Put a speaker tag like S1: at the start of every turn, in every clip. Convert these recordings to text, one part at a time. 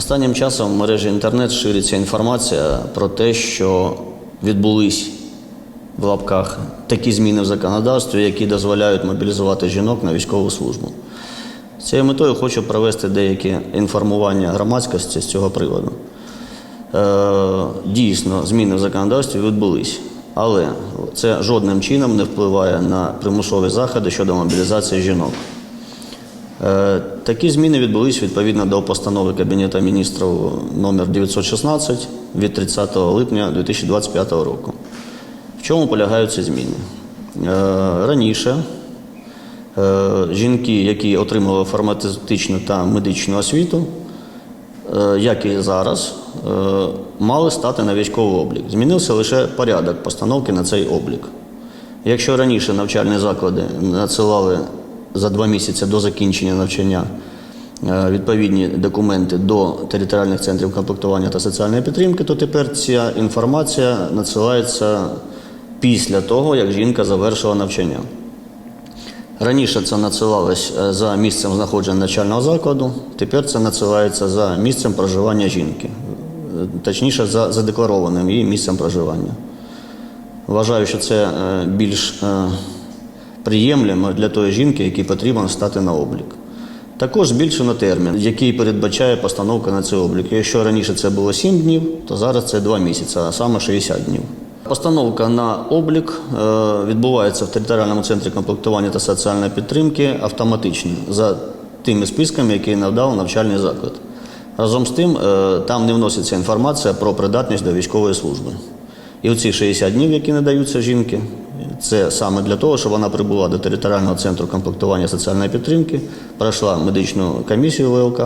S1: Останнім часом в мережі інтернет шириться інформація про те, що відбулись в лапках такі зміни в законодавстві, які дозволяють мобілізувати жінок на військову службу. З цією метою хочу провести деякі інформування громадськості з цього приводу. Е, дійсно, зміни в законодавстві відбулись, але це жодним чином не впливає на примусові заходи щодо мобілізації жінок. Е, Такі зміни відбулись відповідно до постанови Кабінету міністрів номер 916 від 30 липня 2025 року. В чому полягають ці зміни? Е, Раніше е, жінки, які отримали фармацевтичну та медичну освіту, як і зараз, мали стати на військовий облік. Змінився лише порядок постановки на цей облік. Якщо раніше навчальні заклади надсилали за два місяці до закінчення навчання е, відповідні документи до територіальних центрів комплектування та соціальної підтримки, то тепер ця інформація надсилається після того, як жінка завершила навчання. Раніше це надсилалось е, за місцем знаходження навчального закладу, тепер це надсилається за місцем проживання жінки, Е, точніше, за задекларованим її місцем проживання. Вважаю, що це більш приємлемо для тої жінки, якій потрібно стати на облік. Також збільшено термін, який передбачає постановка на цей облік. Якщо раніше це було 7 днів, то зараз це 2 місяці, а саме 60 днів. Постановка на облік е, відбувається в територіальному центрі комплектування та соціальної підтримки автоматично за тими списками, які надав навчальний заклад. Разом з тим, е, там не вноситься інформація про придатність до військової служби. І оці 60 днів, які надаються жінки, це саме для того, щоб вона прибула до територіального центру комплектування соціальної підтримки, пройшла медичну комісію ВЛК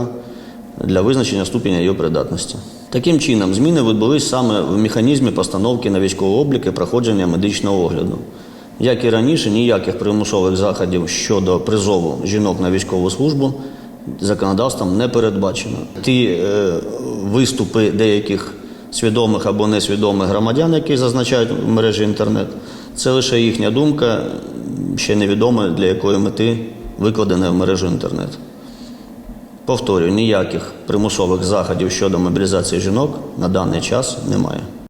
S1: для визначення ступеня її придатності. Таким чином, зміни відбулись саме в механізмі постановки на військовий облік і проходження медичного огляду. Як і раніше, ніяких примусових заходів щодо призову жінок на військову службу законодавством не передбачено. Ті е, виступи деяких свідомих або несвідомих громадян, які зазначають в мережі інтернет, це лише їхня думка, ще невідомо для якої мети викладена в мережу інтернет. Повторюю, ніяких примусових заходів щодо мобілізації жінок на даний час немає.